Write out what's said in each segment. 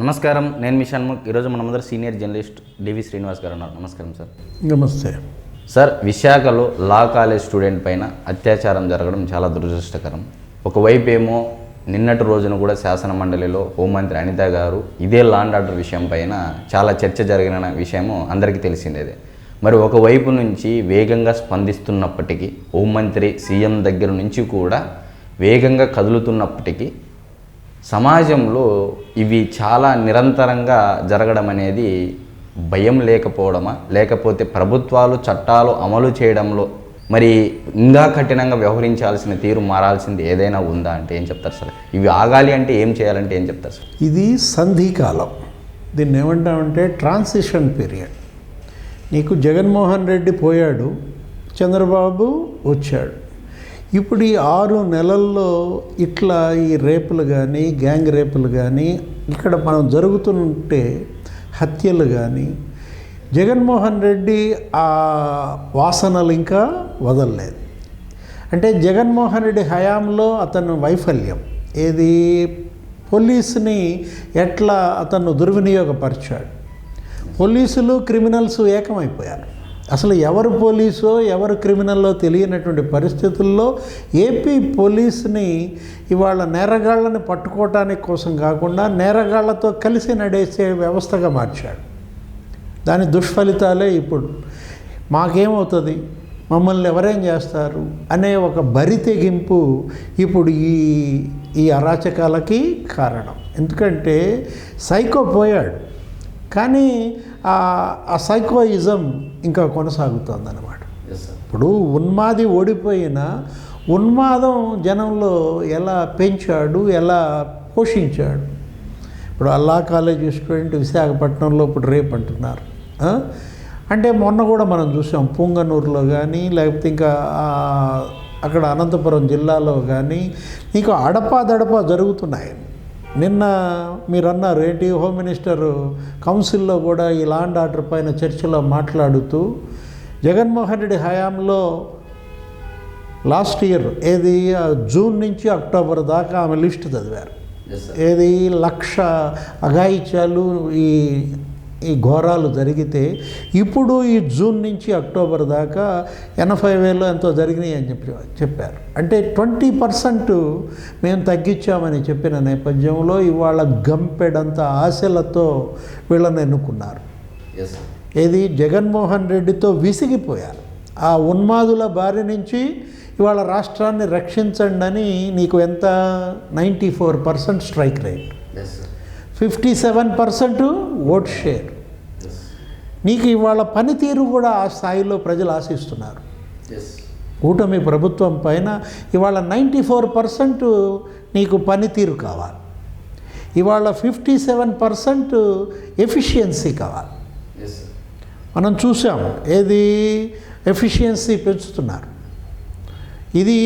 నమస్కారం నేను మీ షణ్ముఖ్. ఈరోజు మన ముందర సీనియర్ జర్నలిస్ట్ డివి శ్రీనివాస్ గారు ఉన్నారు. నమస్కారం సార్. నమస్తే. సార్ విశాఖలో లా కాలేజ్ స్టూడెంట్ పైన అత్యాచారం జరగడం చాలా దురదృష్టకరం. ఒకవైపు ఏమో నిన్నటి రోజున కూడా శాసన మండలిలో హోంమంత్రి అనిత గారు ఇదే లాండ్ ఆర్డర్ విషయం పైన చాలా చర్చ జరిగిన విషయము అందరికీ తెలిసిందేదే. మరి ఒకవైపు నుంచి వేగంగా స్పందిస్తున్నప్పటికీ హోంమంత్రి సీఎం దగ్గర నుంచి కూడా వేగంగా కదులుతున్నప్పటికీ సమాజంలో ఇవి చాలా నిరంతరంగా జరగడం అనేది భయం లేకపోవడమా? లేకపోతే ప్రభుత్వాలు చట్టాలు అమలు చేయడంలో మరి ఇంకా కఠినంగా వ్యవహరించాల్సిన తీరు మారాల్సింది ఏదైనా ఉందా అంటే ఏం చెప్తారు సార్? ఇవి ఆగాలి అంటే ఏం చేయాలంటే ఏం చెప్తారు సార్? ఇది సంధికాలం. దీన్ని ఏమంటామంటే ట్రాన్సిషన్ పీరియడ్. నీకు జగన్మోహన్ రెడ్డి పోయాడు చంద్రబాబు వచ్చాడు. ఇప్పుడు ఈ ఆరు నెలల్లో ఇట్లా ఈ రేపులు కానీ గ్యాంగ్ రేపులు కానీ ఇక్కడ మనం జరుగుతుంటే హత్యలు కానీ జగన్మోహన్ రెడ్డి ఆ వాసనలు ఇంకా వదలలేదు. అంటే జగన్మోహన్ రెడ్డి హయాంలో అతను వైఫల్యం. ఏది? పోలీసుని ఎట్లా అతను దుర్వినియోగపరిచాడు? పోలీసులు క్రిమినల్స్ ఏకమైపోయారు. అసలు ఎవరు పోలీసో ఎవరు క్రిమినల్లో తెలియనటువంటి పరిస్థితుల్లో ఏపీ పోలీసుని ఇవాళ నేరగాళ్ళని పట్టుకోవటానికి కోసం కాకుండా నేరగాళ్ళతో కలిసి నడేసే వ్యవస్థగా మార్చాడు. దాని దుష్ఫలితాలే ఇప్పుడు. మాకేమవుతుంది? మమ్మల్ని ఎవరేం చేస్తారు? అనే ఒక బరి తెగింపు ఇప్పుడు ఈ ఈ అరాచకాలకి కారణం. ఎందుకంటే సైకో పోయాడు. కానీ ఆ సైకోయిజం ఇంకా కొనసాగుతుంది అన్నమాట ఇప్పుడు ఉన్మాది ఓడిపోయిన ఉన్మాదం జనంలో ఎలా పెంచాడు ఎలా పోషించాడు? ఇప్పుడు అల్లా కాలేజ్ స్టూడెంట్ విశాఖపట్నంలో ఇప్పుడు రేపు అంటున్నారు? అంటే మొన్న కూడా మనం చూసాం పుంగనూరులో కానీ లేకపోతే ఇంకా అక్కడ అనంతపురం జిల్లాలో కానీ నీకు అడపాదడపా జరుగుతున్నాయి. నిన్న మీరు అన్నారు ఏంటి హోమ్ మినిస్టర్ కౌన్సిల్లో కూడా ఈ లాండ్ ఆర్డర్ పైన చర్చలో మాట్లాడుతూ జగన్మోహన్ రెడ్డి హయాంలో లాస్ట్ ఇయర్ ఏది జూన్ నుంచి అక్టోబర్ దాకా ఆమె లిస్ట్ చదివారు. ఏది లక్ష అఘాయిత్యాలు ఈ ఈ ఘోరాలు జరిగితే ఇప్పుడు ఈ జూన్ నుంచి అక్టోబర్ దాకా ఎనభై వేలు ఎంతో జరిగినాయి అని చెప్పి చెప్పారు. అంటే ట్వంటీ పర్సెంట్ మేము తగ్గించామని చెప్పిన నేపథ్యంలో ఇవాళ గంపెడంత ఆశలతో వీళ్ళని ఎన్నుకున్నారు. ఏది? జగన్మోహన్ రెడ్డితో విసిగిపోయారు. ఆ ఉన్మాదుల బారి నుంచి ఇవాళ రాష్ట్రాన్ని రక్షించండి అని నీకు ఎంత? Ninety four percent strike rate. Fifty seven percent vote share నీకు ఇవాళ పనితీరు కూడా ఆ స్థాయిలో ప్రజలు ఆశిస్తున్నారు. కూటమి ప్రభుత్వం పైన ఇవాళ నైంటీ ఫోర్ పర్సెంట్ నీకు పనితీరు కావాలి. ఇవాళ ఫిఫ్టీ సెవెన్ పర్సెంట్ ఎఫిషియన్సీ కావాలి మనం చూసాం ఏది ఎఫిషియన్సీ పెంచుతున్నారు. ఇది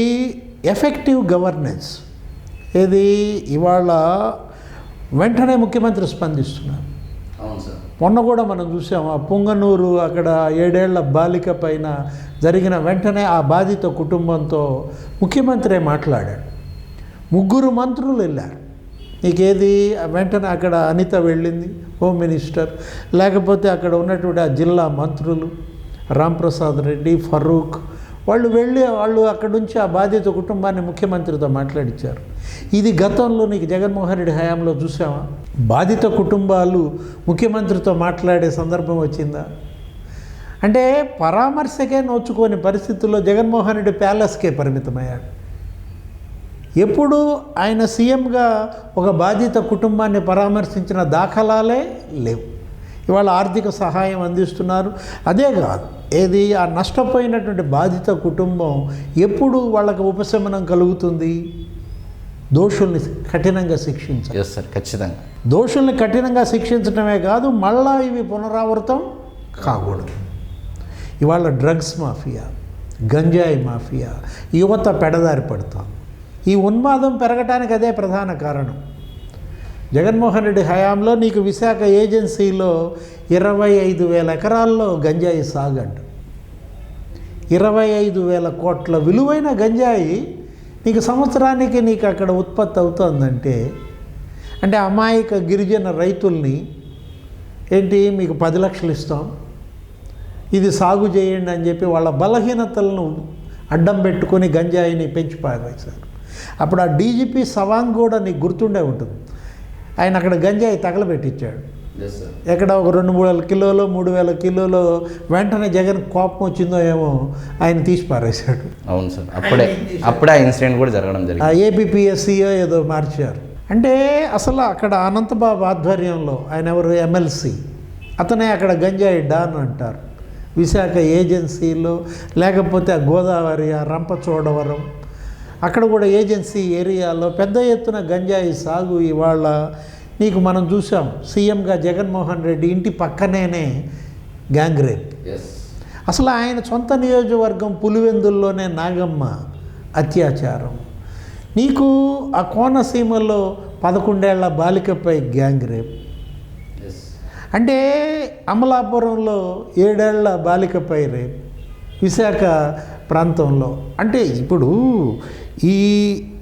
ఎఫెక్టివ్ గవర్నెన్స్ ఏది ఇవాళ వెంటనే ముఖ్యమంత్రి స్పందిస్తున్నారు. మొన్న కూడా మనం చూసాం ఆ పుంగనూరు అక్కడ ఏడేళ్ళ బాలిక పైన జరిగిన వెంటనే ఆ బాధిత కుటుంబంతో ముఖ్యమంత్రి మాట్లాడాడు. ముగ్గురు మంత్రులు వెళ్ళారు. నీకేది? వెంటనే అక్కడ అనిత వెళ్ళింది హోమ్ మినిస్టర్. లేకపోతే అక్కడ ఉన్నటువంటి ఆ జిల్లా మంత్రులు రాంప్రసాద్ రెడ్డి ఫరూక్ వాళ్ళు వెళ్ళి వాళ్ళు అక్కడి నుంచి ఆ బాధిత కుటుంబాన్ని ముఖ్యమంత్రితో మాట్లాడించారు ఇది గతంలో నీకు జగన్మోహన్ రెడ్డి హయాంలో చూసావా? బాధిత కుటుంబాలు ముఖ్యమంత్రితో మాట్లాడే సందర్భం వచ్చిందా? అంటే పరామర్శకే నోచుకోని పరిస్థితుల్లో జగన్మోహన్ రెడ్డి ప్యాలెస్కే పరిమితమయ్యాడు ఎప్పుడు ఆయన సీఎంగా ఒక బాధిత కుటుంబాన్ని పరామర్శించిన దాఖలాలే లేవు. ఇవాళ ఆర్థిక సహాయం అందిస్తున్నారు. అదే కాదు ఏది ఆ నష్టపోయినటువంటి బాధిత కుటుంబం ఎప్పుడు వాళ్ళకి ఉపశమనం కలుగుతుంది? దోషుల్ని కఠినంగా శిక్షించాలి ఎస్ సార్ ఖచ్చితంగా. దోషుల్ని కఠినంగా శిక్షించడమే కాదు మళ్ళా ఇవి పునరావృతం కాకూడదు. ఇవాళ డ్రగ్స్ మాఫియా గంజాయి మాఫియా యువత పెడదారి పడతాం. ఈ ఉన్మాదం పెరగటానికి అదే ప్రధాన కారణం. జగన్మోహన్ రెడ్డి హయాంలో నీకు విశాఖ ఏజెన్సీలో ఇరవై ఐదు వేల ఎకరాల్లో గంజాయి సాగంట ఇరవై ఐదు వేల కోట్ల విలువైన గంజాయి నీకు సంవత్సరానికి నీకు అక్కడ ఉత్పత్తి అవుతుందంటే అంటే అమాయక గిరిజన రైతుల్ని ఏంటి మీకు పది లక్షలు ఇస్తాం ఇది సాగు చేయండి అని చెప్పి వాళ్ళ బలహీనతలను అడ్డం పెట్టుకొని గంజాయిని పెంచి పారేశారు. అప్పుడు ఆ డీజీపీ సవాంగ్ కూడా నీకు గుర్తుండే ఉంటుంది. ఆయన అక్కడ గంజాయి తగలబెట్టించాడు. ఎక్కడ ఒక రెండు మూడు వేల కిలోలు మూడు వేల కిలోలు వెంటనే జగన్ కోపం వచ్చిందో ఏమో ఆయన తీసి పారేశాడు. అవును సార్ అప్పుడే అప్పుడే ఆ ఇన్సిడెంట్ కూడా జరగడం ఆ జరిగింది. ఏపీపీఎస్సీఓ ఏదో మార్చారు. అంటే అసలు అక్కడ అనంతబాబు ఆధ్వర్యంలో ఆయన ఎవరు? ఎమ్మెల్సీ అతనే అక్కడ గంజాయి డాన్ అంటారు. విశాఖ ఏజెన్సీలో లేకపోతే ఆ గోదావరి ఆ రంపచోడవరం. అక్కడ కూడా ఏజెన్సీ ఏరియాలో పెద్ద ఎత్తున గంజాయి సాగు ఇవాళ నీకు మనం చూసాం సీఎంగా జగన్మోహన్ రెడ్డి ఇంటి పక్కనేనే గ్యాంగ్ రేప్. అసలు ఆయన సొంత నియోజకవర్గం పులివెందుల్లోనే నాగమ్మ అత్యాచారం. నీకు ఆ కోనసీమలో పదకొండేళ్ళ బాలికపై గ్యాంగ్ రేప్. అంటే అమలాపురంలో ఏడేళ్ళ బాలికపై రేప్ విశాఖ ప్రాంతంలో. అంటే ఇప్పుడు ఈ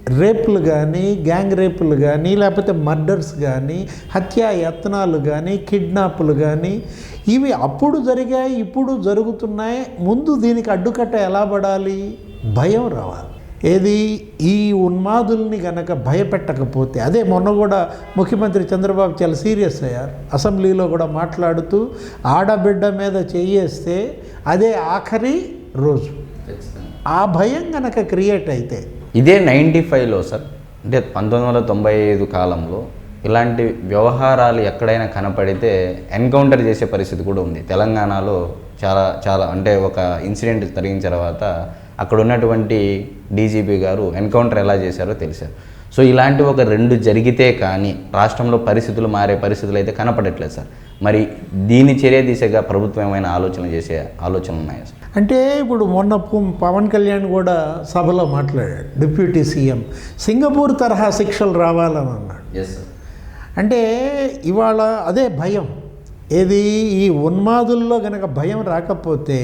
రేపులు కానీ గ్యాంగ్ రేపులు కానీ లేకపోతే మర్డర్స్ కానీ హత్యా యత్నాలు కానీ కిడ్నాపులు కానీ ఇవి అప్పుడు జరిగాయి ఇప్పుడు జరుగుతున్నాయి. ముందు దీనికి అడ్డుకట్ట ఎలా పడాలి? భయం రావాలి. ఏది? ఈ ఉన్మాదుల్ని గనక భయపెట్టకపోతే అదే మొన్న కూడా ముఖ్యమంత్రి చంద్రబాబు చాలా సీరియస్ అయ్యారు. అసెంబ్లీలో కూడా మాట్లాడుతూ ఆడబిడ్డ మీద చెయ్యేస్తే అదే ఆఖరి రోజు. ఆ భయం గనక క్రియేట్ అయితే ఇదే నైంటీ ఫైవ్లో సార్ అంటే పంతొమ్మిది వందల తొంభై ఐదు కాలంలో ఇలాంటి వ్యవహారాలు ఎక్కడైనా కనపడితే ఎన్కౌంటర్ చేసే పరిస్థితి కూడా ఉంది. తెలంగాణలో చాలా చాలా అంటే ఒక ఇన్సిడెంట్ జరిగిన తర్వాత అక్కడ ఉన్నటువంటి డీజీపీ గారు ఎన్కౌంటర్ ఎలా చేశారో తెలిసారు. సో ఇలాంటి ఒక రెండు జరిగితే కానీ రాష్ట్రంలో పరిస్థితులు మారే పరిస్థితులు అయితే కనపడట్లేదు సార్. మరి దీని చర్య దిశగా ప్రభుత్వం ఏమైనా ఆలోచన చేసే ఆలోచన ఉన్నాయా సార్? అంటే ఇప్పుడు మొన్న పవన్ కళ్యాణ్ కూడా సభలో మాట్లాడాడు డిప్యూటీ సీఎం. సింగపూర్ తరహా శిక్షలు రావాలని అన్నాడు. అంటే ఇవాళ అదే భయం. ఏది ఈ ఉన్మాదుల్లో గనక భయం రాకపోతే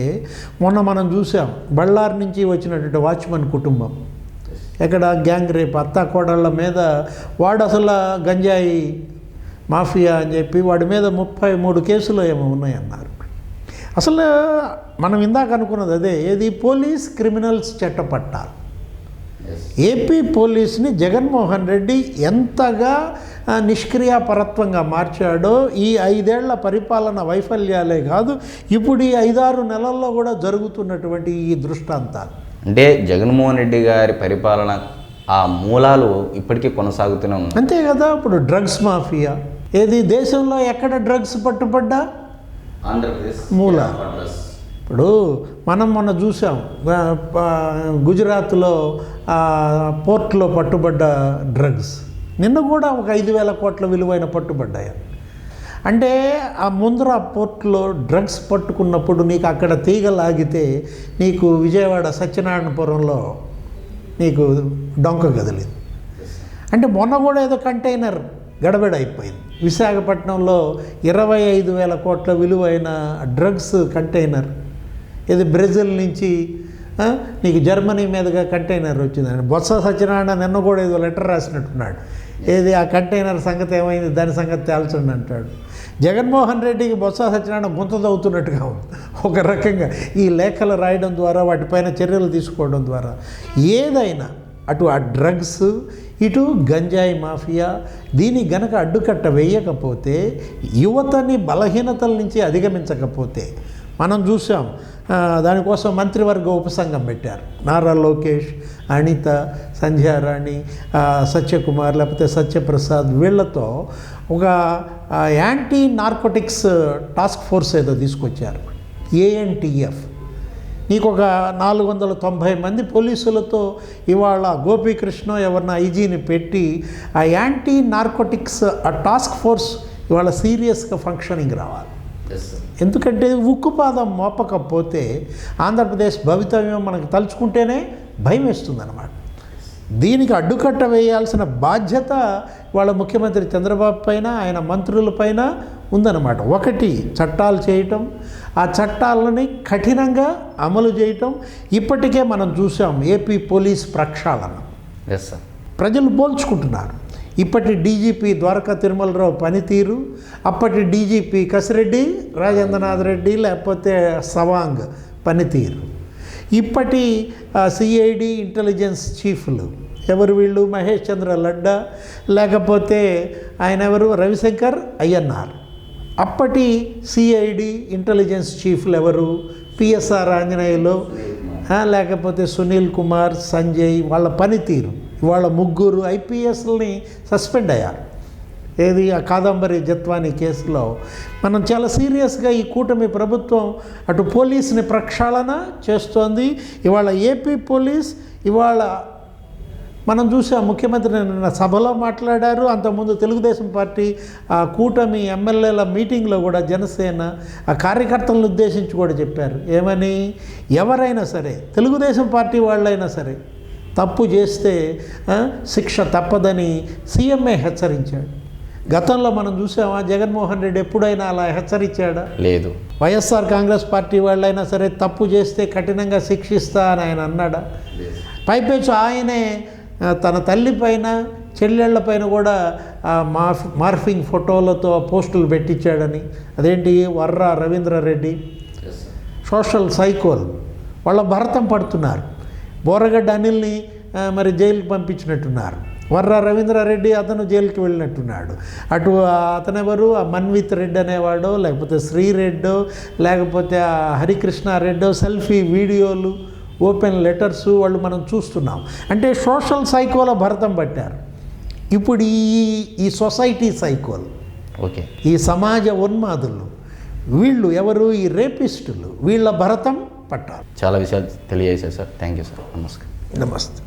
మొన్న మనం చూసాం బళ్ళారి నుంచి వచ్చినటువంటి వాచ్మన్ కుటుంబం. ఎక్కడ గ్యాంగ్ రేప్? అత్త కోడళ్ళ మీద వాడు అసలు గంజాయి మాఫియా అని చెప్పి వాడి మీద ముప్పై మూడు కేసులు ఏమో ఉన్నాయన్నారు. అసలు మనం ఇందాక అనుకున్నది అదే ఏది? పోలీస్ క్రిమినల్స్ చట్టపట్టాలు ఏపీ పోలీస్ని జగన్మోహన్ రెడ్డి ఎంతగా నిష్క్రియాపరత్వంగా మార్చాడో ఈ ఐదేళ్ళ పరిపాలన వైఫల్యాలే కాదు ఇప్పుడు ఈ ఐదారు నెలల్లో కూడా జరుగుతున్నటువంటి ఈ దృష్టాంతాలు. అంటే జగన్మోహన్ రెడ్డి గారి పరిపాలన ఆ మూలాలు ఇప్పటికీ కొనసాగుతూనే ఉన్నాయి. అంతే కదా ఇప్పుడు డ్రగ్స్ మాఫియా. ఏది దేశంలో ఎక్కడ డ్రగ్స్ పట్టుబడ్డా? ఆంధ్రప్రదేశ్. మూల. ఇప్పుడు మనం మొన్న చూసాం గుజరాత్లో పోర్ట్లో పట్టుబడ్డ డ్రగ్స్. నిన్న కూడా ఒక ఐదు వేల కోట్ల విలువైన పట్టుబడ్డాయి. అంటే ఆ ముందర పోర్ట్లో డ్రగ్స్ పట్టుకున్నప్పుడు నీకు అక్కడ తీగ లాగితే నీకు విజయవాడ సత్యనారాయణపురంలో నీకు డొంక కదిలింది. అంటే మొన్న కూడా ఏదో కంటైనర్ గడబిడ అయిపోయింది విశాఖపట్నంలో ఇరవై ఐదు వేల కోట్ల విలువైన డ్రగ్స్ కంటైనర్ ఇది బ్రెజిల్ నుంచి నీకు జర్మనీ మీదుగా కంటైనర్ వచ్చిందని. బొత్స సత్యనారాయణ నిన్న కూడా ఏదో లెటర్ రాసినట్టున్నాడు. ఏది ఆ కంటైనర్ సంగతి ఏమైంది? దాని సంగతి తేల్చండి అంటాడు. జగన్మోహన్ రెడ్డికి బొత్స సత్యనారాయణ గుంత తవ్వుతున్నట్టుగా ఉంది. ఒక రకంగా ఈ లేఖలు రాయడం ద్వారా వాటిపైన చర్యలు తీసుకోవడం ద్వారా ఏదైనా అటు ఆ డ్రగ్స్ ఇటు గంజాయి మాఫియా దీని గనక అడ్డుకట్ట వేయకపోతే యువతని బలహీనతల నుంచి అధిగమించకపోతే మనం చూసాం దానికోసం మంత్రివర్గ ఉపసంఘం పెట్టారు. నారా లోకేష్ అనిత సంధ్యారాణి సత్యకుమార్ లేకపోతే సత్యప్రసాద్ వీళ్ళతో ఒక యాంటీ నార్కోటిక్స్ టాస్క్ ఫోర్స్ ఏదో తీసుకొచ్చారు. ఏఎన్టీఎఫ్ నీకు ఒక నాలుగు వందల తొంభై మంది పోలీసులతో ఇవాళ గోపీకృష్ణ ఎవరిన ఐజీని పెట్టి ఆ యాంటీ నార్కోటిక్స్ ఆ టాస్క్ ఫోర్స్ ఇవాళ సీరియస్గా ఫంక్షనింగ్ రావాలి. ఎందుకంటే ఉక్కుపాదం మోపకపోతే ఆంధ్రప్రదేశ్ భవితవ్యం మనకు తలుచుకుంటేనే భయం వేస్తుందన్నమాట. దీనికి అడ్డుకట్ట వేయాల్సిన బాధ్యత వాళ్ళ ముఖ్యమంత్రి చంద్రబాబు పైన ఆయన మంత్రుల పైన ఉందన్నమాట. ఒకటి చట్టాలు చేయటం ఆ చట్టాలని కఠినంగా అమలు చేయటం. ఇప్పటికే మనం చూసాం ఏపీ పోలీస్ ప్రక్షాళన. ఎస్ సార్ ప్రజలు పోల్చుకుంటున్నారు ఇప్పటి డీజీపీ ద్వారకా తిరుమలరావు పనితీరు అప్పటి డీజీపీ కసిరెడ్డి రాజేంద్రనాథ్ రెడ్డి లేకపోతే సవాంగ్ పనితీరు. ఇప్పటి సిఐడి ఇంటెలిజెన్స్ చీఫ్లు ఎవరు వీళ్ళు? మహేష్ చంద్ర లడ్డా లేకపోతే ఆయన ఎవరు? రవిశంకర్ అయ్యన్నార్. అప్పటి సిఐడి ఇంటెలిజెన్స్ చీఫ్లు ఎవరు? పిఎస్ఆర్ ఆంజనేయులు లేకపోతే సునీల్ కుమార్ సంజయ్ వాళ్ళ పనితీరు. వాళ్ళ ముగ్గురు ఐపీఎస్ని సస్పెండ్ అయ్యారు. ఏది? ఆ కాదంబరి జత్వాని కేసులో మనం చాలా సీరియస్గా ఈ కూటమి ప్రభుత్వం అటు పోలీసుని ప్రక్షాళన చేస్తోంది. ఇవాళ ఏపీ పోలీస్ ఇవాళ మనం చూసాం ముఖ్యమంత్రి నిన్న సభలో మాట్లాడారు. అంతకుముందు తెలుగుదేశం పార్టీ ఆ కూటమి ఎమ్మెల్యేల మీటింగ్లో కూడా జనసేన ఆ కార్యకర్తలను ఉద్దేశించి కూడా చెప్పారు. ఏమని? ఎవరైనా సరే తెలుగుదేశం పార్టీ వాళ్ళైనా సరే తప్పు చేస్తే శిక్ష తప్పదని సీఎంఏ హెచ్చరించాడు. గతంలో మనం చూసామా? జగన్మోహన్ రెడ్డి ఎప్పుడైనా అలా హెచ్చరించాడా? లేదు. వైఎస్ఆర్ కాంగ్రెస్ పార్టీ వాళ్ళైనా సరే తప్పు చేస్తే కఠినంగా శిక్షిస్తా అని ఆయన అన్నాడా? పైపెచ్చు ఆయనే తన తల్లి పైన చెల్లెళ్ళ పైన కూడా మార్ఫ్ మార్ఫింగ్ ఫోటోలతో పోస్టులు పెట్టించాడని. అదేంటి? వర్రా రవీంద్రారెడ్డి. సోషల్ సైకోల్. వాళ్ళ భరతం పడుతున్నారు. బోరగడ్డ అనిల్ని మరి జైలుకి పంపించినట్టున్నారు. వర్రా రవీంద్రారెడ్డి అతను జైలుకి వెళ్ళినట్టున్నాడు. అటు అతనెవరు? ఆ మన్విత్ రెడ్డి అనేవాడో లేకపోతే శ్రీరెడ్డో లేకపోతే ఆ హరికృష్ణ రెడ్డో సెల్ఫీ వీడియోలు ఓపెన్ లెటర్స్ వాళ్ళు మనం చూస్తున్నాం. అంటే సోషల్ సైకోల భరతం పట్టారు. ఇప్పుడు ఈ ఈ సొసైటీ సైకోల్ ఓకే. ఈ సమాజ ఉన్మాదులు వీళ్ళు ఎవరు? ఈ రేపిస్టులు. వీళ్ళ భరతం పట్టారు. చాలా విషయాలు తెలియజేశారు సార్. Thank you sir. నమస్కారం. నమస్తే.